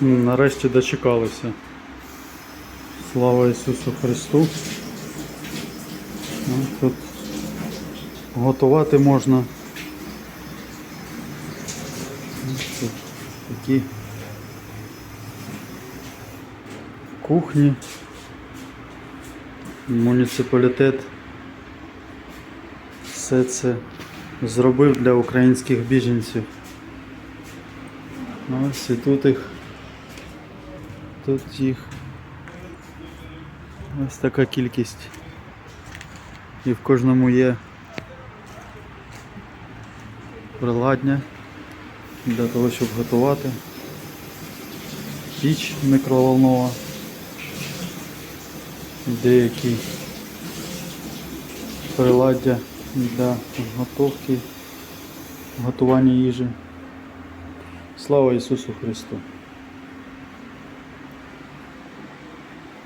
Нарешті дочекалися. Слава Ісусу Христу. Ну, Тут готувати можна. Ну, Тут такі кухні. Муніципалітет все це зробив для українських біженців. Ось і тут їх. Тут їх ось така кількість. І в кожному є приладня для того, щоб готувати. Піч мікроволнова. Деякі приладдя для готовки, готування їжі. Слава Ісусу Христу!